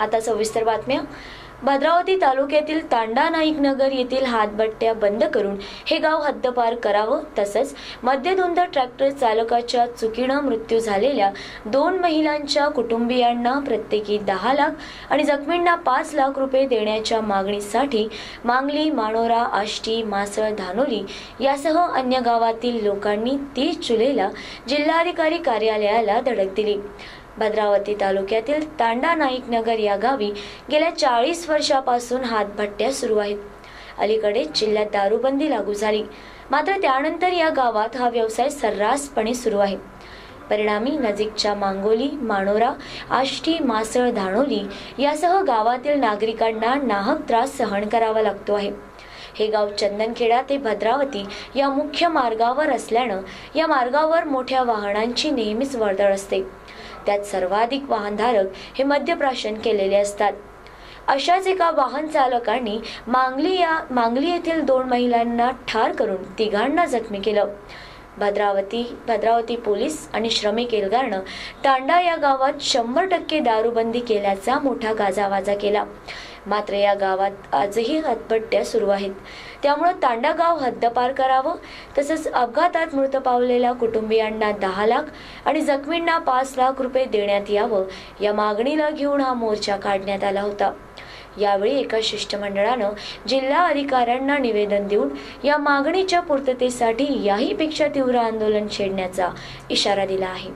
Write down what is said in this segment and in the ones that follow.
आता सविस्तर बातम्या. भद्रावती तालुक्यातील तांडा नाईक नगर येथील हातबट्ट्या बंद करून हे गाव हद्दपार करावं तसंच मध्यधुंद ट्रॅक्टर चालकाच्या चुकीनं मृत्यू झालेल्या दोन महिलांच्या कुटुंबियांना प्रत्येकी दहा लाख आणि जखमींना पाच लाख रुपये देण्याच्या मागणीसाठी मांगली मानोरा आष्टी मासळ धानोली यासह अन्य गावातील लोकांनी तीस जुलैला जिल्हाधिकारी कार्यालयाला धडक दिली. भद्रावती तालुक्यातील तांडा नाईक नगर या गावी गेल्या चाळीस वर्षापासून हातभट्ट्या सुरू आहेत. अलीकडे जिल्ह्यात दारूबंदी लागू झाली. मात्र त्यानंतर या गावात हा व्यवसाय सर्रासपणे सुरू आहे. परिणामी नजीकच्या मांगोली मानोरा आष्टी मासळ धाणोली यासह गावातील नागरिकांना नाहक त्रास सहन करावा लागतो आहे. हे गाव चंदनखेडा ते भद्रावती या मुख्य मार्गावर असल्यानं या मार्गावर मोठ्या वाहनांची नेहमीच वर्दळ असते. त्यात सर्वाधिक वाहनधारक हे मद्यप्राशन केलेले असतात. अशाच एका वाहन चालकांनी मांगली या मांगली येथील दोन महिलांना ठार करून तिघांना जखमी केलं. भद्रावती भद्रावती पोलीस आणि श्रमिक एल्गारनं तांडा या गावात शंभर टक्के दारूबंदी केल्याचा मोठा गाजावाजा केला. मात्र या गावात आजही हतपट्ट्या सुरू आहेत. त्यामुळं तांडा गाव हद्दपार करावं तसंच अपघातात मृत पावलेल्या कुटुंबियांना दहा लाख आणि जखमींना पाच लाख रुपये देण्यात यावं या मागणीला घेऊन हा मोर्चा काढण्यात आला होता. यावेळी एका शिष्टमंडळानं जिल्हा अधिकाऱ्यांना निवेदन देऊन या मागणीच्या पूर्ततेसाठी याहीपेक्षा तीव्र आंदोलन छेडण्याचा इशारा दिला आहे.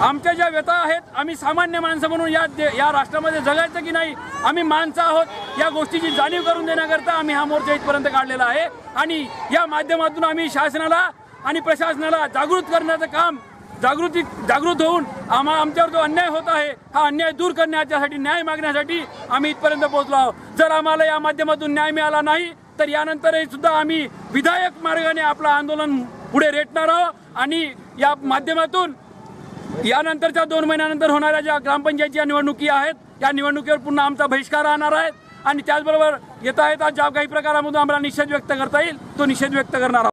आमच्या ज्या व्यथा आहेत आम्ही सामान्य माणसं म्हणून या या राष्ट्रामध्ये जगायचं की नाही आम्ही माणसं आहोत या गोष्टीची जाणीव करून देण्याकरता आम्ही हा मोर्चा इथपर्यंत काढलेला आहे. आणि या माध्यमातून आम्ही शासनाला आणि प्रशासनाला जागृत करण्याचं काम जागृती जागृत होऊन आम्हा आमच्यावर जो अन्याय होत आहे हा अन्याय दूर करण्याच्यासाठी न्याय मागण्यासाठी आम्ही इथपर्यंत पोहोचलो आहोत. जर आम्हाला या माध्यमातून न्याय मिळाला नाही तर यानंतरही सुद्धा आम्ही विधायक मार्गाने आपलं आंदोलन पुढे रेटणार आहोत आणि या माध्यमातून यानंतरच्या दोन महिन्यानंतर होणाऱ्या ज्या ग्रामपंचायतच्या निवडणुकी आहेत या निवडणुकीवर पुन्हा आमचा बहिष्कार राहणार आहे आणि त्याचबरोबर येता येता ज्या काही प्रकारामधून आम्हाला निषेध व्यक्त करता येईल तो निषेध व्यक्त करणार आहोत.